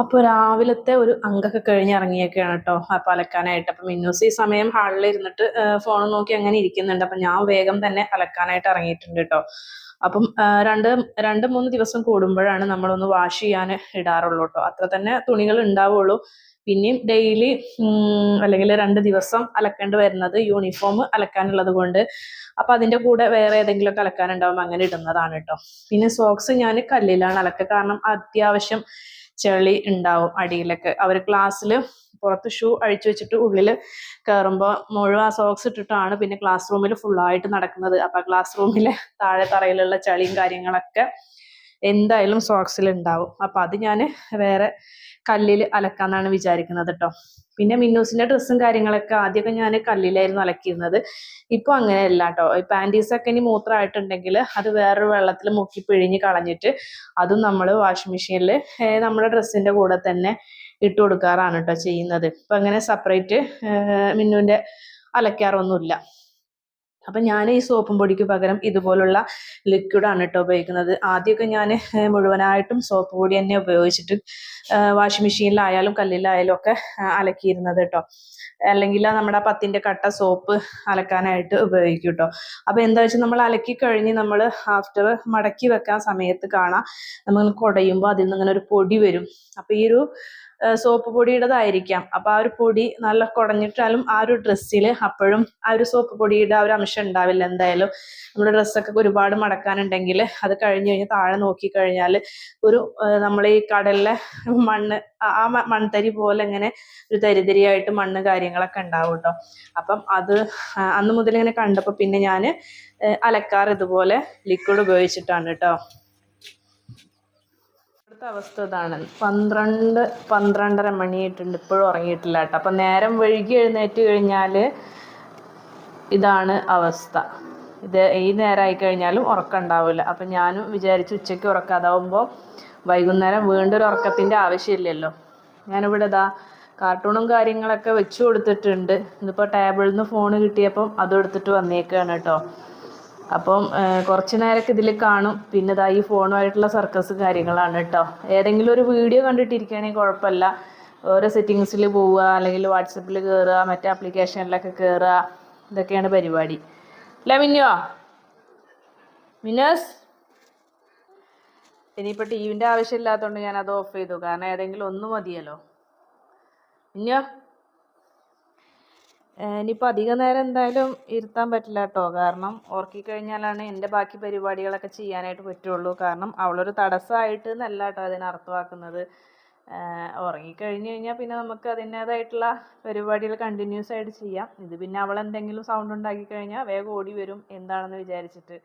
അപ്പോൾ രാവിലത്തെ ഒരു അങ്കൊക്കെ കഴിഞ്ഞ് ഇറങ്ങിയൊക്കെയാണ് കേട്ടോ അപ്പൊ അലക്കാനായിട്ട്. അപ്പം മിന്നൂസ് ഈ സമയം ഹാളിൽ ഇരുന്നിട്ട് ഫോൺ നോക്കി അങ്ങനെ ഇരിക്കുന്നുണ്ട്. അപ്പം ഞാൻ വേഗം തന്നെ അലക്കാനായിട്ട് ഇറങ്ങിയിട്ടുണ്ട് കേട്ടോ. അപ്പം രണ്ട് രണ്ട് മൂന്ന് ദിവസം കൂടുമ്പോഴാണ് നമ്മളൊന്ന് വാഷ് ചെയ്യാൻ ഇടാറുള്ളൂ കേട്ടോ. അത്ര തന്നെ തുണികൾ ഉണ്ടാവുള്ളൂ. പിന്നെയും ഡെയിലി അല്ലെങ്കിൽ രണ്ട് ദിവസം അലക്കേണ്ടി വരുന്നത് യൂണിഫോം അലക്കാനുള്ളത് കൊണ്ട്. അപ്പം അതിന്റെ കൂടെ വേറെ ഏതെങ്കിലുമൊക്കെ അലക്കാനുണ്ടാവും അങ്ങനെ ഇടുന്നതാണ് കേട്ടോ. പിന്നെ സോക്സ് ഞാൻ കല്ലിലാണ് അലക്കുക. കാരണം അത്യാവശ്യം ചെളി ഉണ്ടാവും അടിയിലൊക്കെ. അവർ ക്ലാസ്സിൽ പുറത്ത് ഷൂ അഴിച്ചു വെച്ചിട്ട് ഉള്ളിൽ കയറുമ്പോൾ മുഴുവൻ സോക്സ് ഇട്ടിട്ടാണ് പിന്നെ ക്ലാസ് റൂമിൽ ഫുള്ളായിട്ട് നടക്കുന്നത്. അപ്പം ക്ലാസ് റൂമിലെ താഴെ തറയിലുള്ള ചളിയും കാര്യങ്ങളൊക്കെ എന്തായാലും സോക്സിൽ ഉണ്ടാവും. അപ്പം അത് ഞാൻ വേറെ കല്ലിൽ അലക്കാന്നാണ് വിചാരിക്കുന്നത് കേട്ടോ പിന്നെ മിന്നൂസിന്റെ ഡ്രസ്സും കാര്യങ്ങളൊക്കെ ആദ്യമൊക്കെ ഞാൻ കല്ലിലായിരുന്നു അലക്കിയിരുന്നത്. ഇപ്പോൾ അങ്ങനെയല്ല കേട്ടോ ഈ പാന്റീസൊക്കെ ഇനി മൂത്രമായിട്ടുണ്ടെങ്കിൽ അത് വേറൊരു വെള്ളത്തിൽ മുക്കി പിഴിഞ്ഞ് കളഞ്ഞിട്ട് അതും നമ്മൾ വാഷിംഗ് മെഷീനിൽ നമ്മുടെ ഡ്രസ്സിന്റെ കൂടെ തന്നെ ഇട്ട് കൊടുക്കാറാണ് കേട്ടോ ചെയ്യുന്നത്. ഇപ്പം അങ്ങനെ സെപ്പറേറ്റ് മിന്നുവിന്റെ അലക്കാറൊന്നുമില്ല. അപ്പം ഞാൻ ഈ സോപ്പും പൊടിക്ക് പകരം ഇതുപോലുള്ള ലിക്വിഡാണ് കേട്ടോ ഉപയോഗിക്കുന്നത്. ആദ്യമൊക്കെ ഞാൻ മുഴുവനായിട്ടും സോപ്പ് പൊടി തന്നെ ഉപയോഗിച്ചിട്ട് വാഷിംഗ് മെഷീനിലായാലും കല്ലിലായാലും ഒക്കെ അലക്കിയിരുന്നത് കേട്ടോ അല്ലെങ്കിൽ നമ്മുടെ ആ പത്തിന്റെ കട്ട സോപ്പ് അലക്കാനായിട്ട് ഉപയോഗിക്കും കേട്ടോ അപ്പോൾ എന്താ വെച്ചാൽ നമ്മൾ അലക്കി കഴിഞ്ഞ് നമ്മൾ ആഫ്റ്റർ മടക്കി വെക്കാൻ സമയത്ത് കാണാം നമ്മൾ കുടയുമ്പോൾ അതിൽ നിന്ന് ഇങ്ങനെ ഒരു പൊടി വരും. അപ്പോൾ ഈ ഒരു സോപ്പ് പൊടിയുടേതായിരിക്കാം. അപ്പോൾ ആ ഒരു പൊടി നല്ല കുടഞ്ഞിട്ടാലും ആ ഒരു ഡ്രസ്സിൽ അപ്പോഴും ആ ഒരു സോപ്പ് പൊടിയുടെ ആ ഒരു അംശം ഉണ്ടാവില്ല എന്തായാലും. നമ്മുടെ ഡ്രസ്സൊക്കെ ഒരുപാട് മടക്കാനുണ്ടെങ്കിൽ അത് കഴിഞ്ഞ് കഴിഞ്ഞ് താഴെ നോക്കി കഴിഞ്ഞാൽ ഒരു നമ്മൾ ഈ കടലിലെ മണ്ണ് ആ- മൺതരി പോലെ ഇങ്ങനെ ഒരു തരിതരിയായിട്ട് മണ്ണ് കാര്യങ്ങളൊക്കെ ഉണ്ടാവും കേട്ടോ അപ്പം അത് അന്ന് മുതൽ ഇങ്ങനെ കണ്ടപ്പോൾ പിന്നെ ഞാൻ അലക്കാറ് ഇതുപോലെ ലിക്വിഡ് ഉപയോഗിച്ചിട്ടാണ് കേട്ടോ ഇവിടുത്തെ അവസ്ഥ ഇതാണ്. പന്ത്രണ്ട് പന്ത്രണ്ടര മണിയായിട്ടുണ്ട്. ഇപ്പോഴും ഉറങ്ങിയിട്ടില്ല കേട്ടോ. അപ്പം നേരം വൈകി എഴുന്നേറ്റ് കഴിഞ്ഞാൽ ഇതാണ് അവസ്ഥ. ഇത് ഈ നേരമായി കഴിഞ്ഞാലും ഉറക്കം ഉണ്ടാവില്ല അപ്പം ഞാനും വിചാരിച്ചു ഉച്ചയ്ക്ക് ഉറക്കം അതാവുമ്പോൾ വൈകുന്നേരം വീണ്ടും ഒരു ഉറക്കത്തിന്റെ ആവശ്യമില്ലല്ലോ. ഞാനിവിടെ ഇതാ കാർട്ടൂണും കാര്യങ്ങളൊക്കെ വെച്ചു കൊടുത്തിട്ടുണ്ട്. ഇതിപ്പോൾ ടേബിളിൽ നിന്ന് ഫോൺ കിട്ടിയപ്പം അതും എടുത്തിട്ട് വന്നേക്കാണ് കേട്ടോ. അപ്പം കുറച്ച് നേരമൊക്കെ ഇതിൽ കാണും. പിന്നെ ഈ ഫോണുമായിട്ടുള്ള സർക്കസ് കാര്യങ്ങളാണ് കേട്ടോ ഏതെങ്കിലും ഒരു വീഡിയോ കണ്ടിട്ടിരിക്കുകയാണെങ്കിൽ കുഴപ്പമില്ല. ഓരോ സെറ്റിങ്സിൽ പോവുക അല്ലെങ്കിൽ വാട്സപ്പിൽ കയറുക മറ്റേ ആപ്ലിക്കേഷനിലൊക്കെ കയറുക ഇതൊക്കെയാണ് പരിപാടി. അല്ലേ മിന്നോ മിന്നസ്? ഇനിയിപ്പോൾ ടി വിന്റെ ആവശ്യമില്ലാത്തതുകൊണ്ട് ഞാൻ അത് ഓഫ് ചെയ്തു. കാരണം ഏതെങ്കിലും ഒന്ന് മതിയല്ലോ. മിന്നോ ഇനിയിപ്പോൾ അധിക നേരം എന്തായാലും ഇരുത്താൻ പറ്റില്ല കേട്ടോ. കാരണം ഉറക്കിക്കഴിഞ്ഞാലാണ് എന്റെ ബാക്കി പരിപാടികളൊക്കെ ചെയ്യാനായിട്ട് പറ്റുള്ളൂ. കാരണം അവളൊരു തടസ്സമായിട്ട് എന്നല്ല കേട്ടോ അതിനെ അർത്ഥമാക്കുന്നത്. ഉറങ്ങിക്കഴിഞ്ഞ് കഴിഞ്ഞാൽ പിന്നെ നമുക്ക് അതിന്റേതായിട്ടുള്ള പരിപാടികൾ കണ്ടിന്യൂസ് ആയിട്ട് ചെയ്യാം. ഇത് പിന്നെ അവൾ എന്തെങ്കിലും സൗണ്ട് ഉണ്ടാക്കി കഴിഞ്ഞാൽ വേഗം ഓടി വരും. എന്താണെന്ന് വിചാരിച്ചിട്ട്.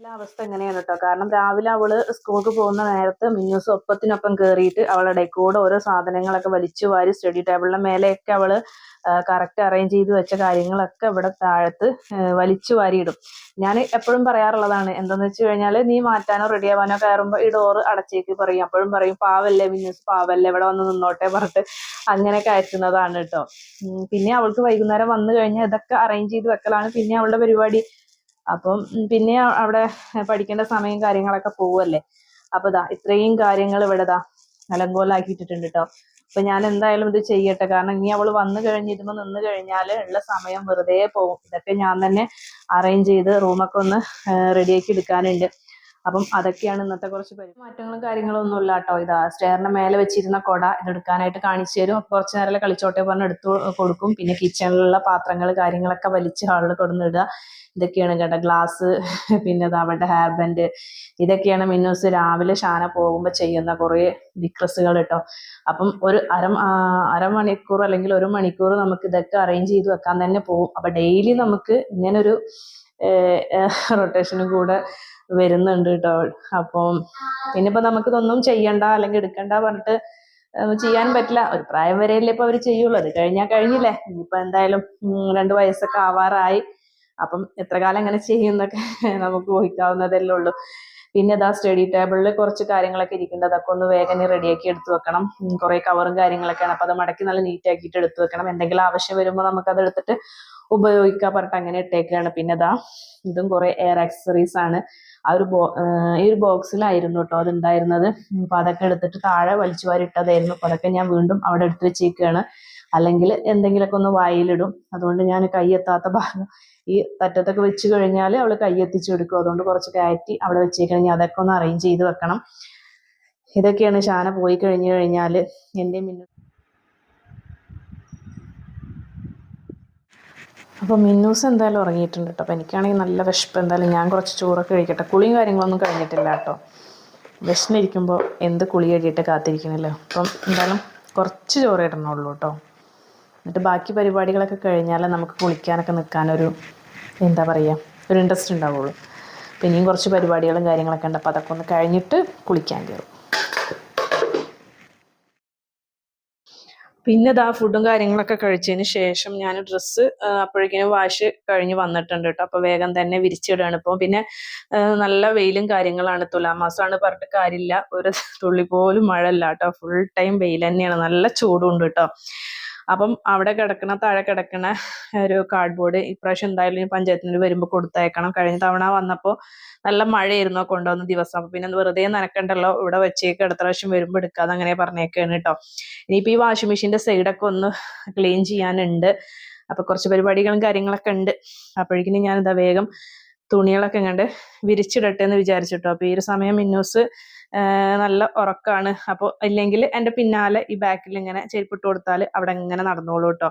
എല്ലാ അവസ്ഥ എങ്ങനെയാണ് കേട്ടോ കാരണം രാവിലെ അവൾ സ്കൂൾക്ക് പോകുന്ന നേരത്ത് മിന്നൂസ് ഒപ്പത്തിനൊപ്പം കയറിയിട്ട് അവളുടെ കൂടെ ഓരോ സാധനങ്ങളൊക്കെ വലിച്ചു വാരി സ്റ്റഡി ടേബിളിന്റെ മേലെയൊക്കെ അവൾ കറക്റ്റ് അറേഞ്ച് ചെയ്ത് വെച്ച കാര്യങ്ങളൊക്കെ ഇവിടെ താഴത്ത് വലിച്ചു വാരിയിടും ഞാൻ എപ്പോഴും പറയാറുള്ളതാണ് എന്താന്ന് വെച്ച് കഴിഞ്ഞാൽ നീ മാറ്റാനോ റെഡി ആവാനോ കയറുമ്പോൾ ഈ ഡോറ് അടച്ചേക്ക് പറയും. അപ്പോഴും പറയും പാവല്ലേ മിന്നൂസ് പാവല്ലേ ഇവിടെ വന്ന് നിന്നോട്ടെ പറഞ്ഞിട്ട് അങ്ങനെ കയറ്റുന്നതാണ് കേട്ടോ പിന്നെ അവൾക്ക് വൈകുന്നേരം വന്നു കഴിഞ്ഞാൽ ഇതൊക്കെ അറേഞ്ച് ചെയ്ത് വെക്കലാണ്. പിന്നെ അവളുടെ പരിപാടി അപ്പം പിന്നെ അവിടെ പഠിക്കേണ്ട സമയം കാര്യങ്ങളൊക്കെ പോവല്ലേ? അപ്പൊ ദാ ഇത്രയും കാര്യങ്ങൾ ഇവിടെ ദാ അലങ്കോലാക്കിയിട്ടിട്ടുണ്ട് കേട്ടോ അപ്പൊ ഞാൻ എന്തായാലും ഇത് ചെയ്യട്ടെ. കാരണം ഇനി അവൾ വന്നു കഴിഞ്ഞിരുന്ന് നിന്ന് കഴിഞ്ഞാൽ ഉള്ള സമയം വെറുതെ പോകും ഇതൊക്കെ ഞാൻ തന്നെ അറേഞ്ച് ചെയ്ത് റൂമൊക്കെ ഒന്ന് റെഡിയാക്കി എടുക്കാനുണ്ട്. അപ്പം അതൊക്കെയാണ് ഇന്നത്തെ കുറച്ച് മാറ്റങ്ങളും കാര്യങ്ങളും ഒന്നും ഇല്ല കേട്ടോ. ഇതാ സ്റ്റെയറിന്റെ മേലെ വെച്ചിരുന്ന കൊട ഇതെടുക്കാനായിട്ട് കാണിച്ചു തരും. അപ്പൊ കുറച്ച് നേരം കളിച്ചോട്ടെ പറഞ്ഞ് എടുത്തു കൊടുക്കും. പിന്നെ കിച്ചണിലുള്ള പാത്രങ്ങൾ കാര്യങ്ങളൊക്കെ വലിച്ച് ഹാളിൽ കൊടുന്നിടുക ഇതൊക്കെയാണ് കേട്ടോ ഗ്ലാസ് പിന്നെ അവളുടെ ഹെയർ ബാൻഡ് ഇതൊക്കെയാണ് മിന്നൂസ് രാവിലെ ഷാന പോകുമ്പോൾ ചെയ്യുന്ന കുറേ വിക്രസുകൾ കേട്ടോ. അപ്പം ഒരു അര അരമണിക്കൂർ അല്ലെങ്കിൽ ഒരു മണിക്കൂർ നമുക്ക് ഇതൊക്കെ അറേഞ്ച് ചെയ്ത് വെക്കാൻ തന്നെ പോകും അപ്പം ഡെയിലി നമുക്ക് ഇങ്ങനൊരു റൊട്ടേഷനും കൂടെ വരുന്നുണ്ട് കേട്ടോ അപ്പം നമുക്ക് ഇതൊന്നും ചെയ്യണ്ട അല്ലെങ്കിൽ എടുക്കണ്ട പറഞ്ഞിട്ട് ചെയ്യാൻ പറ്റില്ല. ഒരു പ്രായം വരെയല്ലേ ഇപ്പൊ അവർ ചെയ്യുള്ളൂ. അത് കഴിഞ്ഞാൽ കഴിഞ്ഞില്ലേ. ഇനിയിപ്പൊ എന്തായാലും രണ്ടു വയസ്സൊക്കെ ആവാറായി. അപ്പം എത്ര കാലം ഇങ്ങനെ ചെയ്യുന്നൊക്കെ നമുക്ക് ഊഹിക്കാവുന്നതല്ലേ ഉള്ളൂ. പിന്നെ ഇതാ സ്റ്റഡി ടേബിളിൽ കുറച്ച് കാര്യങ്ങളൊക്കെ ഇരിക്കുന്നുണ്ട്. അതൊക്കെ ഒന്ന് വേഗം റെഡിയാക്കി എടുത്തു വെക്കണം. കുറെ കവറും കാര്യങ്ങളൊക്കെയാണ്. അപ്പോൾ അത് മടക്കി നല്ല നീറ്റ് ആക്കിയിട്ട് എടുത്തു വെക്കണം. എന്തെങ്കിലും ആവശ്യം വരുമ്പോൾ നമുക്കത് എടുത്തിട്ട് ഉപയോഗിക്കാൻ പറഞ്ഞിട്ട് അങ്ങനെ ഇട്ടേക്കാണ് പിന്നെ ഇതാ ഇതും കുറേ എയർ ആക്സസറീസ് ആണ്. ആ ഒരു ബോ ഈ ഒരു ബോക്സിലായിരുന്നു കേട്ടോ അത് ഉണ്ടായിരുന്നത് അപ്പൊ അതൊക്കെ എടുത്തിട്ട് താഴെ വലിച്ചു വാരി ഇട്ടതായിരുന്നു. അപ്പൊ അതൊക്കെ ഞാൻ വീണ്ടും അവിടെ എടുത്ത് വെച്ചേക്കാണ് അല്ലെങ്കിൽ എന്തെങ്കിലുമൊക്കെ ഒന്ന് വായിലിടും. അതുകൊണ്ട് ഞാൻ കൈ എത്താത്ത ഭാഗം ഈ തറ്റത്തൊക്കെ വെച്ച് കഴിഞ്ഞാൽ അവൾ കൈ എത്തിച്ചു കൊടുക്കും അതുകൊണ്ട് കുറച്ച് കയറ്റി അവിടെ വെച്ചേക്കണം. ഞാൻ അതൊക്കെ ഒന്ന് അറേഞ്ച് ചെയ്ത് വെക്കണം. ഇതൊക്കെയാണ് ശാന പോയി കഴിഞ്ഞു കഴിഞ്ഞാൽ എന്റെ മിന്നു അപ്പോൾ മിന്നൂസ് എന്തായാലും ഉറങ്ങിയിട്ടുണ്ട് കേട്ടോ. അപ്പോൾ എനിക്കാണെങ്കിൽ നല്ല വിശപ്പ് എന്തായാലും ഞാൻ കുറച്ച് ചോറൊക്കെ കഴിക്കട്ടെ. കുളിയും കാര്യങ്ങളൊന്നും കഴിഞ്ഞിട്ടില്ല കേട്ടോ. വിശന്നിരിക്കുമ്പോൾ എന്ത് കുളി കഴിയിട്ട് കാത്തിരിക്കണല്ലോ അപ്പം എന്തായാലും കുറച്ച് ചോറ് ഇടണുള്ളൂ കേട്ടോ. എന്നിട്ട് ബാക്കി പരിപാടികളൊക്കെ കഴിഞ്ഞാൽ നമുക്ക് കുളിക്കാനൊക്കെ നിൽക്കാനൊരു എന്താ പറയുക ഒരു ഇൻട്രസ്റ്റ് ഉണ്ടാവുള്ളൂ. പിന്നെയും കുറച്ച് പരിപാടികളും കാര്യങ്ങളൊക്കെ ഉണ്ട്. അപ്പോൾ അതൊക്കെ ഒന്ന് കഴിഞ്ഞിട്ട് കുളിക്കാൻ കയറും. പിന്നെ ഇതാ ഫുഡും കാര്യങ്ങളൊക്കെ കഴിച്ചതിന് ശേഷം ഞാൻ ഡ്രസ്സ് അപ്പോഴേക്കിനും വാഷ് കഴിഞ്ഞ് വന്നിട്ടുണ്ട് കേട്ടോ. അപ്പോൾ വേഗം തന്നെ വിരിച്ചിടുകയാണ് ഇപ്പോൾ പിന്നെ നല്ല വെയിലും കാര്യങ്ങളാണ് തുലാമാസമാണ് പറഞ്ഞിട്ട് കാര്യമില്ല. ഒരു തുള്ളി പോലും മഴ അല്ല കേട്ടോ. ഫുൾ ടൈം വെയിൽ തന്നെയാണ്. നല്ല ചൂടുണ്ട് കേട്ടോ. അപ്പം അവിടെ കിടക്കണ താഴെ കിടക്കണ ഒരു കാർഡ്ബോർഡ് ഇപ്രാവശ്യം എന്തായാലും പഞ്ചായത്തിന് വരുമ്പോൾ കൊടുത്തയക്കണം. കഴിഞ്ഞ തവണ വന്നപ്പോൾ നല്ല മഴയായിരുന്നു കൊണ്ടുവന്ന ദിവസം. അപ്പൊ പിന്നെ വെറുതെ നനക്കണ്ടല്ലോ ഇവിടെ വെച്ചേക്ക് അടുത്ത പ്രാവശ്യം വരുമ്പോൾ എടുക്കാതെ അങ്ങനെ പറഞ്ഞേക്കാണ് കേട്ടോ ഇനിയിപ്പോൾ ഈ വാഷിംഗ് മെഷീന്റെ സൈഡൊക്കെ ഒന്ന് ക്ലീൻ ചെയ്യാനുണ്ട്. അപ്പൊ കുറച്ച് പരിപാടികളും കാര്യങ്ങളൊക്കെ ഉണ്ട്. അപ്പോഴേക്കിനും എന്താ വേഗം തുണികളൊക്കെ കണ്ട് വിരിച്ചിടട്ടെ എന്ന് വിചാരിച്ചിട്ടോ. അപ്പൊ ഈ ഒരു സമയം മിന്നൂസ് നല്ല ഉറക്കാണ്. അപ്പോൾ ഇല്ലെങ്കിൽ എന്റെ പിന്നാലെ ഈ ബാക്കിൽ ഇങ്ങനെ ചെരുപ്പിട്ട് കൊടുത്താൽ അവിടെ ഇങ്ങനെ നടന്നോളൂ കേട്ടോ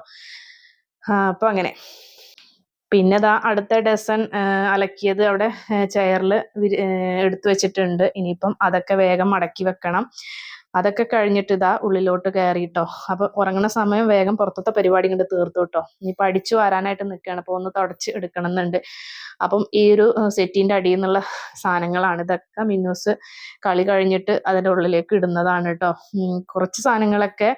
അപ്പൊ അങ്ങനെ. പിന്നെ ദാ അടുത്ത ഡസൺ അലക്കിയത് അവിടെ ചെയറിൽ എടുത്തു വെച്ചിട്ടുണ്ട്. ഇനിയിപ്പം അതൊക്കെ വേഗം മടക്കി വെക്കണം. അതൊക്കെ കഴിഞ്ഞിട്ട് ഇതാ ഉള്ളിലോട്ട് കയറിയിട്ടോ അപ്പൊ ഉറങ്ങുന്ന സമയം വേഗം പുറത്തത്തെ പരിപാടി കൊണ്ട് തീർത്തു കേട്ടോ ഇനിയിപ്പൊ അടിച്ചു വരാനായിട്ട് നിൽക്കുകയാണ് അപ്പൊ ഒന്ന് തുടച്ച് എടുക്കണം എന്നുണ്ട് അപ്പം ഈ ഒരു സെറ്റിന്റെ അടിയിൽ നിന്നുള്ള സാധനങ്ങളാണ്. ഇതൊക്കെ മിന്നൂസ് കളി കഴിഞ്ഞിട്ട് അതിന്റെ ഉള്ളിലേക്ക് ഇടുന്നതാണ് കേട്ടോ കുറച്ച് സാധനങ്ങളൊക്കെ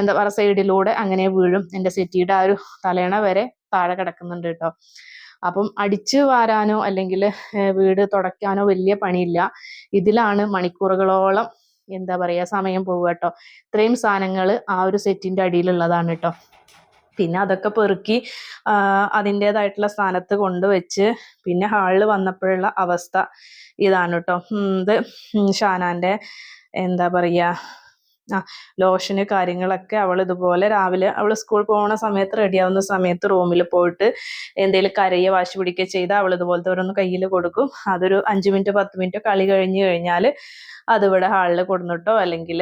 എന്താ പറയുക സൈഡിലൂടെ അങ്ങനെ വീഴും. എന്റെ സെറ്റിയുടെ ആ ഒരു തലേണ വരെ താഴെ കിടക്കുന്നുണ്ട് കേട്ടോ അപ്പം അടിച്ചു വാരാനോ അല്ലെങ്കിൽ വീട് തുടയ്ക്കാനോ വലിയ പണിയില്ല. ഇതിലാണ് മണിക്കൂറുകളോളം എന്താ പറയാ സമയം പോവുക കേട്ടോ ഇത്രയും സാധനങ്ങൾ ആ ഒരു സെറ്റിന്റെ അടിയിലുള്ളതാണ് കേട്ടോ പിന്നെ അതൊക്കെ പെറുക്കി അതിന്റേതായിട്ടുള്ള സ്ഥാനത്ത് കൊണ്ടുവച്ച് പിന്നെ ഹാളിൽ വന്നപ്പോഴുള്ള അവസ്ഥ ഇതാണ് കേട്ടോ ഇത് ഷാനാന്റെ എന്താ പറയാ ആ ലോഷന് കാര്യങ്ങളൊക്കെ അവൾ ഇതുപോലെ രാവിലെ അവൾ സ്കൂൾ പോകുന്ന സമയത്ത് റെഡിയാവുന്ന സമയത്ത് റൂമിൽ പോയിട്ട് എന്തെങ്കിലും കരയെ വാശി പിടിക്കുക ചെയ്താൽ അവൾ ഇതുപോലത്തെ ഓരോന്ന് കയ്യിൽ കൊടുക്കും. അതൊരു അഞ്ച് മിനിറ്റ് പത്ത് മിനിറ്റ് കളി കഴിഞ്ഞു കഴിഞ്ഞാൽ അതിവിടെ ഹാളിൽ കൊടുന്നിട്ടോ അല്ലെങ്കിൽ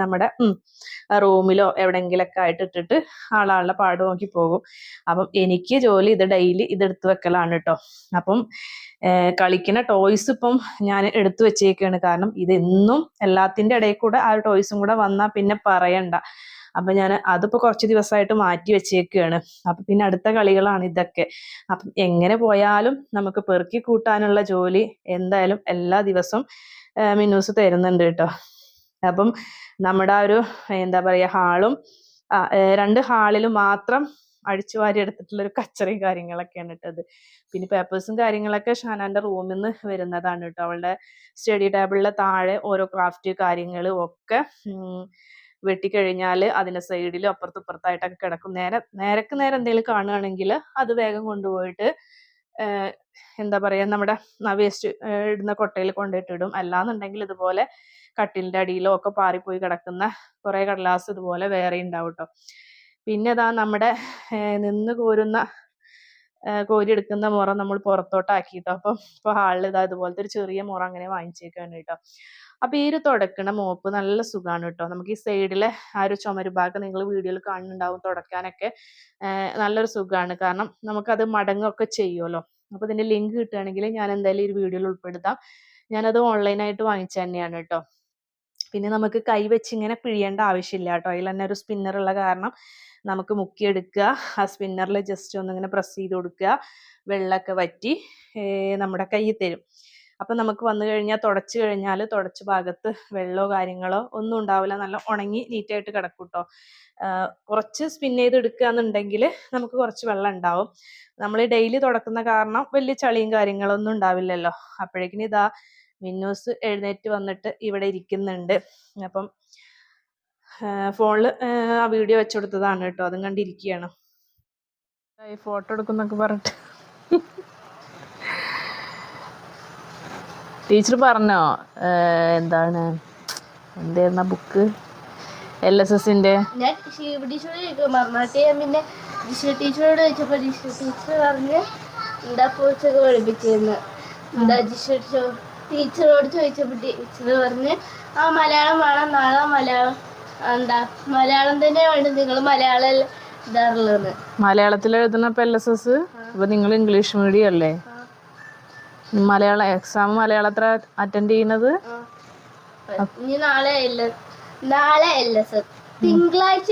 നമ്മുടെ റൂമിലോ എവിടെയെങ്കിലൊക്കെ ആയിട്ട് ഇട്ടിട്ട് ആളാളുടെ പാട് നോക്കി പോകും. അപ്പം എനിക്ക് ജോലി ഇത് ഡെയിലി ഇത് എടുത്തു വെക്കലാണ് കേട്ടോ അപ്പം കളിക്കുന്ന ടോയ്സ് ഇപ്പം ഞാൻ എടുത്തു വെച്ചേക്കാണ്. കാരണം ഇതെന്നും എല്ലാത്തിന്റെ ഇടയിൽ കൂടെ ആ ടോയ്സും കൂടെ വന്നാൽ പിന്നെ പറയണ്ട. അപ്പൊ ഞാൻ അതിപ്പോ കുറച്ച് ദിവസമായിട്ട് മാറ്റി വെച്ചേക്കുകയാണ് അപ്പൊ പിന്നെ അടുത്ത കളികളാണ് ഇതൊക്കെ. അപ്പം എങ്ങനെ പോയാലും നമുക്ക് പെറുക്കി കൂട്ടാനുള്ള ജോലി എന്തായാലും എല്ലാ ദിവസവും മിന്നൂസ് തരുന്നുണ്ട് കേട്ടോ. അപ്പം നമ്മുടെ ആ ഒരു എന്താ പറയാ ഹാളും രണ്ട് ഹാളിൽ മാത്രം അടിച്ചു വാരി എടുത്തിട്ടുള്ള ഒരു കച്ചറയും കാര്യങ്ങളൊക്കെയാണ് ഇട്ടത് പിന്നെ പേപ്പേഴ്സും കാര്യങ്ങളൊക്കെ ഷാനാന്റെ റൂമിൽ നിന്ന് വരുന്നതാണ് കേട്ടോ. അവളുടെ സ്റ്റഡി ടേബിളിലെ താഴെ ഓരോ ക്രാഫ്റ്റ് കാര്യങ്ങളും ഒക്കെ വെട്ടിക്കഴിഞ്ഞാൽ അതിന്റെ സൈഡിലും അപ്പുറത്തും ഇപ്പുറത്തായിട്ടൊക്കെ കിടക്കും. നേരെ നേരക്ക് നേരെ എന്തെങ്കിലും കാണുകയാണെങ്കിൽ അത് വേഗം കൊണ്ടുപോയിട്ട് എന്താ പറയാ നമ്മുടെ വേസ്റ്റ് ഇടുന്ന കൊട്ടയിൽ കൊണ്ടിട്ട് ഇടും അല്ലാന്നുണ്ടെങ്കിൽ ഇതുപോലെ കട്ടിലിന്റെ അടിയിലോ ഒക്കെ പാറിപ്പോയി കിടക്കുന്ന കുറെ കടലാസ് ഇതുപോലെ വേറെ ഉണ്ടാവും കേട്ടോ. പിന്നെ ഇതാ നമ്മുടെ നിന്ന് കോരുന്ന ഏർ കോരിയെടുക്കുന്ന മുറ നമ്മൾ പുറത്തോട്ടാക്കിട്ടോ. അപ്പം ഇപ്പൊ ഹാളിൽ ഇതാ ഇതുപോലത്തെ ഒരു ചെറിയ മുറ അങ്ങനെ വാങ്ങിച്ചേക്കാണ് കേട്ടോ. അപ്പൊ ഈ ഒരു തുടക്കണ മോപ്പ് നല്ല സുഖമാണ് കേട്ടോ. നമുക്ക് ഈ സൈഡിലെ ആ ഒരു ചുമര് ഭാഗം നിങ്ങൾ വീഡിയോയിൽ കാണുന്നുണ്ടാവും തുടക്കാനൊക്കെ നല്ലൊരു സുഖമാണ് കാരണം നമുക്കത് മടങ്ങൊക്കെ ചെയ്യുമല്ലോ അപ്പൊ ഇതിന്റെ ലിങ്ക് കിട്ടുകയാണെങ്കിൽ ഞാൻ എന്തായാലും ഈ വീഡിയോയിൽ ഉൾപ്പെടുത്താം. ഞാനത് ഓൺലൈനായിട്ട് വാങ്ങിച്ച തന്നെയാണ് കേട്ടോ. പിന്നെ നമുക്ക് കൈ വെച്ച് ഇങ്ങനെ പിഴിയേണ്ട ആവശ്യമില്ല കേട്ടോ അതിൽ തന്നെ ഒരു സ്പിന്നർ ഉള്ള കാരണം നമുക്ക് മുക്കിയെടുക്കുക ആ സ്പിന്നറിൽ ജസ്റ്റ് ഒന്ന് ഇങ്ങനെ പ്രസ് ചെയ്ത് കൊടുക്കുക. വെള്ളമൊക്കെ വറ്റി നമ്മുടെ കയ്യിൽ തരും. അപ്പം നമുക്ക് വന്നു കഴിഞ്ഞാൽ തുടച്ച് കഴിഞ്ഞാൽ തുടച്ച ഭാഗത്ത് വെള്ളമോ കാര്യങ്ങളോ ഒന്നും ഉണ്ടാവില്ല. നല്ല ഉണങ്ങി നീറ്റായിട്ട് കിടക്കും കേട്ടോ കുറച്ച് സ്പിൻ ചെയ്ത് എടുക്കുക എന്നുണ്ടെങ്കിൽ നമുക്ക് കുറച്ച് വെള്ളം ഉണ്ടാവും. നമ്മൾ ഡെയിലി തുടക്കുന്ന കാരണം വലിയ ചളിയും കാര്യങ്ങളൊന്നും ഉണ്ടാവില്ലല്ലോ. അപ്പോഴേക്കിനും ഇതാ മിന്നൂസ് എഴുന്നേറ്റ് വന്നിട്ട് ഇവിടെ ഇരിക്കുന്നുണ്ട്. അപ്പം ഫോണിൽ ആ വീഡിയോ വെച്ചു കൊടുത്തതാണ് കേട്ടോ. അതും കണ്ടിരിക്കുകയാണ്. ഫോട്ടോ എടുക്കുന്നൊക്കെ പറഞ്ഞിട്ട്. ടീച്ചർ പറഞ്ഞോ എന്താണ് എന്തായിരുന്ന ബുക്ക്? എൽ എസ് എസിന്റെ? ഞാൻ പിന്നെ ടീച്ചറോട് ചോദിച്ചപ്പോ ടീച്ചർ പറഞ്ഞു എന്താ പോച്ചൊക്കെ പഠിപ്പിച്ചിരുന്നു എന്താ ജിഷ ടീച്ചർ- ടീച്ചറോട് ചോദിച്ചപ്പോ ടീച്ചർ പറഞ്ഞ് ആ മലയാളം വേണം നാളെ മലയാളം എന്താ മലയാളം തന്നെ വേണം നിങ്ങൾ മലയാളം ഇതാറുള്ളതെന്ന് മലയാളത്തിൽ എഴുതുന്ന ഇപ്പൊ എൽ എസ് എസ് ഇപ്പൊ നിങ്ങൾ ഇംഗ്ലീഷ് മീഡിയം അല്ലേ? മലയാളം എക്സാം മലയാളത്തിൽ അറ്റൻഡ് ചെയ്യുന്നത്? ഇനി നാളെ നാളെ എൽ എസ് തിങ്കളാഴ്ച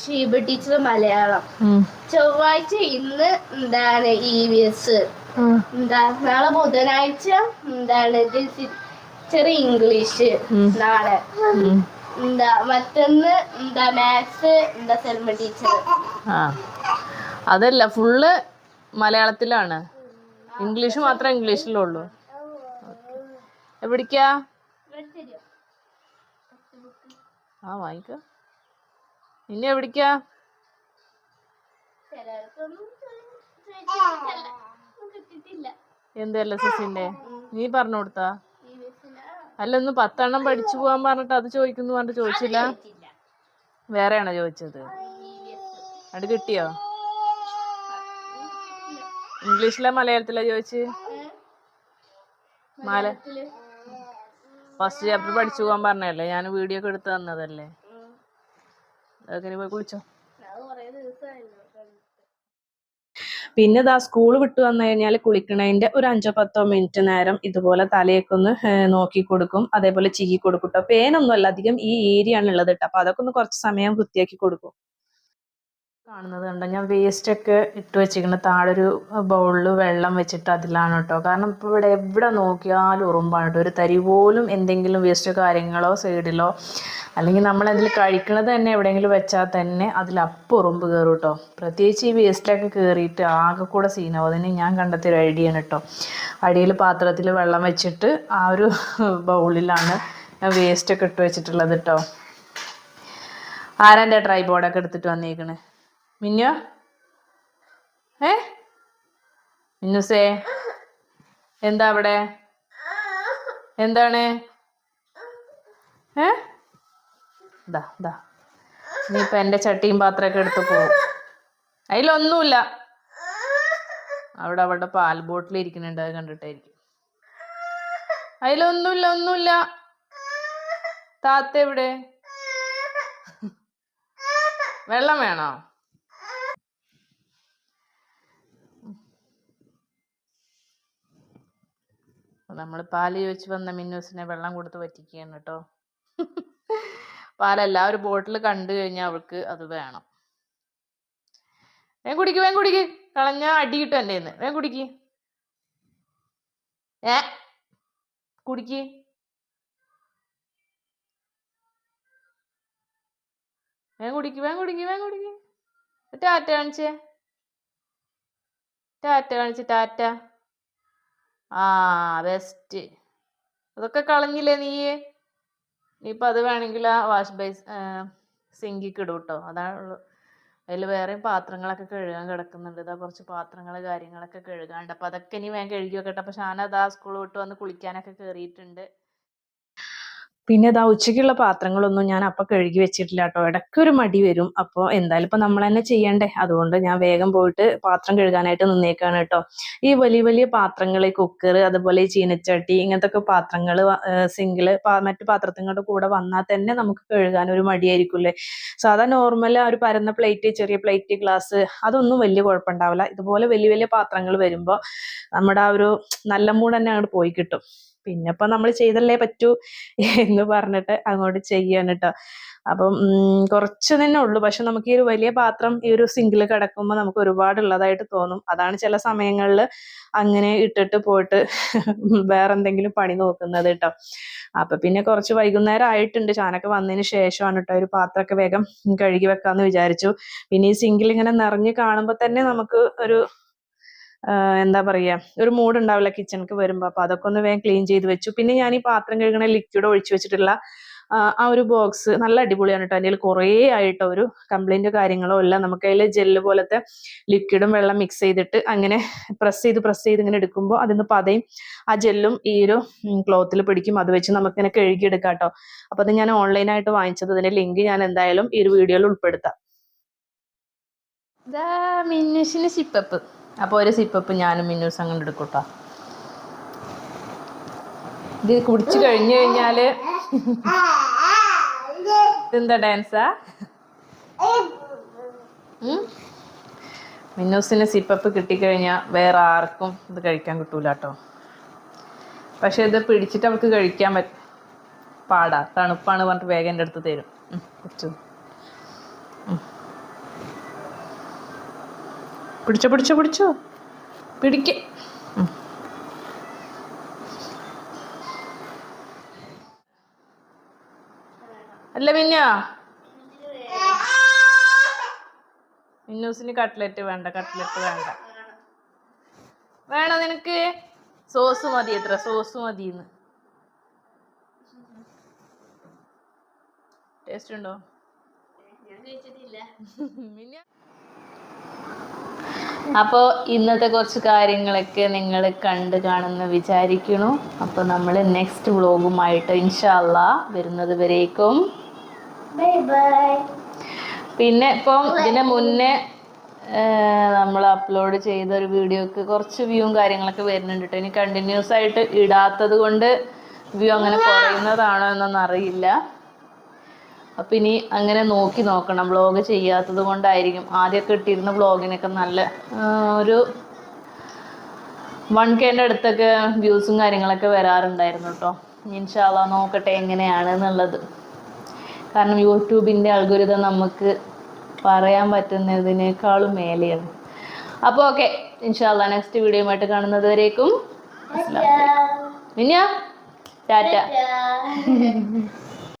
ഷീബ ടീച്ചർ മലയാളം. ചൊവ്വാഴ്ച ഇന്ന് എന്താണ് ഇ വി എസ്. എന്താ നാളെ ബുധനാഴ്ച എന്താണ് ടീച്ചർ ഇംഗ്ലീഷ്. നാളെ. എന്താ മറ്റൊന്ന് എന്താ മാത്സ് എന്താ സെൽമ ടീച്ചർ? അതല്ല ഫുള്ള് മലയാളത്തിലാണ്. ഇംഗ്ലീഷ് മാത്രമേ ഇംഗ്ലീഷിലുള്ളൂ. എവിടേക്കാ? ആ വാങ്ങിക്ക. ഇനി എവിടിക്കാ എന്തല്ല എസിന്റെ നീ പറഞ്ഞു കൊടുത്താ. അല്ല ഒന്ന് പത്തെണ്ണം പഠിച്ചു പോവാൻ പറഞ്ഞിട്ട് അത് ചോദിക്കുന്നു പറഞ്ഞിട്ട് ചോദിച്ചില്ല? വേറെയാണോ ചോദിച്ചത്? അത് കിട്ടിയോ? ഇംഗ്ലീഷിലെ മലയാളത്തിലാ ചോദിച്ച്? മല മലയാളത്തിൽ. ഫസ്റ്റ് ചാപ്റ്റർ പഠിച്ചു പോകാൻ പറഞ്ഞല്ലേ ഞാൻ വീഡിയോ ഒക്കെ എടുത്ത് തന്നതല്ലേ? അതൊക്കെ പോയി കുളിച്ചോ. പിന്നെ ഇതാ സ്കൂൾ വിട്ടു വന്നു കഴിഞ്ഞാൽ കുളിക്കണതിന്റെ ഒരു അഞ്ചോ പത്തോ മിനിറ്റ് നേരം ഇതുപോലെ തലയൊക്കെ ഒന്ന് നോക്കി കൊടുക്കും. അതേപോലെ ചീകി കൊടുക്കും കേട്ടോ പേനൊന്നും അല്ല അധികം ഈ ഏരിയ ആണ് ഉള്ളത് കേട്ടോ അപ്പൊ അതൊക്കെ ഒന്ന് കുറച്ച് സമയം വൃത്തിയാക്കി കൊടുക്കും. കാണുന്നത് കണ്ടോ? ഞാൻ വേസ്റ്റൊക്കെ ഇട്ട് വെച്ചിരിക്കുന്നത് താഴെ ഒരു ബൗളിൽ വെള്ളം വെച്ചിട്ട് അതിലാണ് കേട്ടോ. കാരണം ഇപ്പോൾ ഇവിടെ എവിടെ നോക്കിയാലും ഉറുമ്പാണ് കേട്ടോ. ഒരു തരി പോലും എന്തെങ്കിലും വേസ്റ്റ് കാര്യങ്ങളോ സൈഡിലോ അല്ലെങ്കിൽ നമ്മൾ അതിൽ കഴിക്കണത് തന്നെ എവിടെയെങ്കിലും വെച്ചാൽ തന്നെ അതിലപ്പം ഉറുമ്പ് കയറും കേട്ടോ. പ്രത്യേകിച്ച് ഈ വേസ്റ്റിലൊക്കെ കയറിയിട്ട് ആകെ കൂടെ സീനാവും അതിന് ഞാൻ കണ്ടെത്തിയ ഒരു ഐഡിയ ആണ് കേട്ടോ. അടിയിൽ പാത്രത്തിൽ വെള്ളം വെച്ചിട്ട് ആ ഒരു ബൗളിലാണ് ഞാൻ വേസ്റ്റ് ഒക്കെ ഇട്ട് വെച്ചിട്ടുള്ളത് കേട്ടോ. ആരാന്റെ ട്രൈബോർഡൊക്കെ എടുത്തിട്ട് വന്നേക്കണ്? മിന്നോ? ഏ? മിന്നുസേ എന്താ അവിടെ? എന്താണ്? ഏ? ദാ ദാ. നീ ഇപ്പൊ എന്റെ ചട്ടിയും പാത്രമൊക്കെ എടുത്ത് പോകും അതിലൊന്നുമില്ല. അവിടെ അവിടെ പാൽ ബോട്ടിൽ ഇരിക്കുന്നുണ്ട് അത് കണ്ടിട്ടായിരിക്കും. അതിലൊന്നുമില്ല ഒന്നുമില്ല. താത്ത എവിടെ? വെള്ളം വേണോ? നമ്മൾ പാൽ ചോദിച്ച് വന്ന മിന്നൂസിനെ വെള്ളം കൊടുത്ത് പറ്റിക്കുകയാണ് കേട്ടോ പാലല്ല ഒരു ബോട്ടിൽ കണ്ടു കഴിഞ്ഞാൽ അവൾക്ക് അത് വേണം. വേഗം കുടിക്ക് വേഗം കുടിക്ക്. കളഞ്ഞ അടി കിട്ടും എന്റെ ഇന്ന് വേഗം കുടിക്ക്. ഏ? കുടിക്ക്. വേഗം കുടിക്ക് വേഗം കുടിക്ക് വേഗം കുടിക്ക്. ടാറ്റ കാണിച്ചേ. ടാറ്റ കാണിച്ചേ ടാറ്റ. ആ ബെസ്റ്റ് അതൊക്കെ കളഞ്ഞില്ലേ നീ? ഇനിയിപ്പോൾ അത് വേണമെങ്കിൽ ആ വാഷ് ബേസ് സിങ്കിക്ക് ഇടും കേട്ടോ അതാണ് അതിൽ വേറെയും പാത്രങ്ങളൊക്കെ കഴുകാൻ കിടക്കുന്നുണ്ട്. ഇതാ കുറച്ച് പാത്രങ്ങൾ കാര്യങ്ങളൊക്കെ കഴുകാണ്ട് അപ്പോൾ അതൊക്കെ ഇനി വേഗം കഴുകി വെക്കട്ടെ. അപ്പോൾ ഷാനത് ആ സ്കൂൾ വിട്ട് വന്ന് കുളിക്കാനൊക്കെ കയറിയിട്ടുണ്ട് പിന്നെ ഇതാ ഉച്ചയ്ക്കുള്ള പാത്രങ്ങളൊന്നും ഞാൻ അപ്പം കഴുകി വെച്ചിട്ടില്ല കേട്ടോ ഇടയ്ക്ക് ഒരു മടി വരും. അപ്പോൾ എന്തായാലും ഇപ്പം നമ്മൾ തന്നെ ചെയ്യണ്ടേ. അതുകൊണ്ട് ഞാൻ വേഗം പോയിട്ട് പാത്രം കഴുകാനായിട്ട് നിന്നേക്കാണ് കേട്ടോ ഈ വലിയ വലിയ പാത്രങ്ങൾ കുക്കർ അതുപോലെ ചീനച്ചട്ടി ഇങ്ങനത്തെ ഒക്കെ പാത്രങ്ങൾ സിംഗിൾ മറ്റു പാത്രങ്ങളുടെ കൂടെ വന്നാൽ തന്നെ നമുക്ക് കഴുകാൻ ഒരു മടിയായിരിക്കുമല്ലേ സാധാ നോർമൽ ആ ഒരു പരന്ന പ്ലേറ്റ് ചെറിയ പ്ലേറ്റ് ഗ്ലാസ് അതൊന്നും വലിയ കുഴപ്പമുണ്ടാവില്ല ഇതുപോലെ വലിയ വലിയ പാത്രങ്ങൾ വരുമ്പോൾ നമ്മുടെ ആ ഒരു നല്ല മൂഡ് തന്നെ അങ്ങോട്ട് പോയി കിട്ടും. പിന്നെ ഇപ്പം നമ്മൾ ചെയ്തല്ലേ പറ്റൂ എന്ന് പറഞ്ഞിട്ട് അങ്ങോട്ട് ചെയ്യാണ് കേട്ടോ അപ്പം കുറച്ച് തന്നെ ഉള്ളൂ. പക്ഷെ നമുക്ക് ഈ ഒരു വലിയ പാത്രം ഈ ഒരു സിങ്കിൽ കിടക്കുമ്പോൾ നമുക്ക് ഒരുപാട് ഉള്ളതായിട്ട് തോന്നും. അതാണ് ചില സമയങ്ങളിൽ അങ്ങനെ ഇട്ടിട്ട് പോയിട്ട് വേറെ എന്തെങ്കിലും പണി നോക്കുന്നത് കേട്ടോ അപ്പൊ പിന്നെ കുറച്ച് വൈകുന്നേരം ആയിട്ടുണ്ട്. ചാനൊക്കെ വന്നതിന് ശേഷമാണ് കേട്ടോ ഒരു പാത്രമൊക്കെ വേഗം കഴുകി വെക്കാന്ന് വിചാരിച്ചു. പിന്നെ ഈ സിങ്കിൽ ഇങ്ങനെ നിറഞ്ഞ് കാണുമ്പോൾ തന്നെ നമുക്ക് ഒരു എന്താ പറയാ ഒരു മൂഡ് ഉണ്ടാവില്ല കിച്ചണിക്ക് വരുമ്പോൾ അപ്പൊ അതൊക്കെ ഒന്ന് വേഗം ക്ലീൻ ചെയ്ത് വെച്ചു. പിന്നെ ഞാൻ ഈ പാത്രം കഴുകണ ലിക്വിഡ് ഒഴിച്ചു വെച്ചിട്ടുള്ള ആ, ഒരു ബോക്സ് നല്ല അടിപൊളിയാണ് കേട്ടോ. അതിൽ കുറേ ആയിട്ട് ഒരു കംപ്ലൈന്റ് കാര്യങ്ങളോ ഇല്ല. നമുക്ക് അതിൽ ജെല്ല് പോലത്തെ ലിക്വിഡും വെള്ളം മിക്സ് ചെയ്തിട്ട് അങ്ങനെ പ്രസ് ചെയ്ത് പ്രസ് ചെയ്ത് ഇങ്ങനെ എടുക്കുമ്പോൾ അതിന്ന് പതയും ആ ജെല്ലും ഈ ഒരു ക്ലോത്തിൽ പിടിക്കും. അത് വെച്ച് നമുക്ക് ഇങ്ങനെ കഴുകിയെടുക്കാം കേട്ടോ. അപ്പൊ അത് ഞാൻ ഓൺലൈനായിട്ട് വാങ്ങിച്ചത്. അതിന്റെ ലിങ്ക് ഞാൻ എന്തായാലും ഈ ഒരു വീഡിയോയിൽ ഉൾപ്പെടുത്താം. ഇതാ മിന്നൂസിന് സിപ്പപ്പ് അപ്പോൾ ഒരു സിപ്പപ്പ് ഞാനും മിന്നൂസ് അങ്ങനെ എടുക്കും ഇത് കുടിച്ചു കഴിഞ്ഞു കഴിഞ്ഞാൽ ഇതെന്താ ഡാൻസാ മിന്നൂസിന് സിപ്പപ്പ് കിട്ടിക്കഴിഞ്ഞാൽ വേറെ ആർക്കും ഇത് കഴിക്കാൻ കിട്ടൂല കേട്ടോ പക്ഷെ ഇത് പിടിച്ചിട്ട് അവൾക്ക് കഴിക്കാൻ പറ്റ പാടാ. തണുപ്പാണ് പറഞ്ഞിട്ട് വേഗം എന്റെ അടുത്ത് തരും. ഉം, കുടിച്ചോ ഉം. പിടിച്ചോ പിടിച്ചോ പിടിച്ചോ. പിടിക്ക. അല്ല മിന്ന. മിന്നൂസിന് കട്ട്ലറ്റ് വേണ്ട കട്ട്ലറ്റ് വേണ്ട. വേണോ നിനക്ക്? സോസ് മതി എത്ര? സോസ് മതിന്ന്. ടേസ്റ്റ് ഉണ്ടോ? മിന്ന. അപ്പോൾ ഇന്നത്തെ കുറച്ച് കാര്യങ്ങളൊക്കെ നിങ്ങൾ കണ്ട് കാണുമെന്ന് വിചാരിക്കണു അപ്പോൾ നമ്മൾ നെക്സ്റ്റ് വ്ളോഗുമായിട്ട് ഇൻഷാല്ല വരുന്നത് വരേക്കും. പിന്നെ ഇപ്പം ഇതിന് മുന്നേ നമ്മൾ അപ്ലോഡ് ചെയ്ത ഒരു വീഡിയോക്ക് കുറച്ച് വ്യൂവും കാര്യങ്ങളൊക്കെ വരുന്നുണ്ട് കേട്ടോ ഇനി കണ്ടിന്യൂസ് ആയിട്ട് ഇടാത്തത് കൊണ്ട് വ്യൂ അങ്ങനെ കുറയുന്നതാണോ എന്നൊന്നും അറിയില്ല. അപ്പം ഇനി അങ്ങനെ നോക്കി നോക്കണം. വ്ളോഗ് ചെയ്യാത്തത് കൊണ്ടായിരിക്കും. ആദ്യമൊക്കെ ഇട്ടിരുന്ന വ്ളോഗിനൊക്കെ നല്ല ഒരു വൺ കെന്റെ അടുത്തൊക്കെ വ്യൂസും കാര്യങ്ങളൊക്കെ വരാറുണ്ടായിരുന്നു കേട്ടോ ഇൻഷാല്ല നോക്കട്ടെ എങ്ങനെയാണ് എന്നുള്ളത്. കാരണം യൂട്യൂബിന്റെ അൽഗുരിതം നമുക്ക് പറയാൻ പറ്റുന്നതിനേക്കാളും മേലെയാണ്. അപ്പോൾ ഓക്കെ ഇൻഷാല്ല നെക്സ്റ്റ് വീഡിയോയുമായിട്ട് കാണുന്നത് വരേക്കും മിന്ന? ടാറ്റ.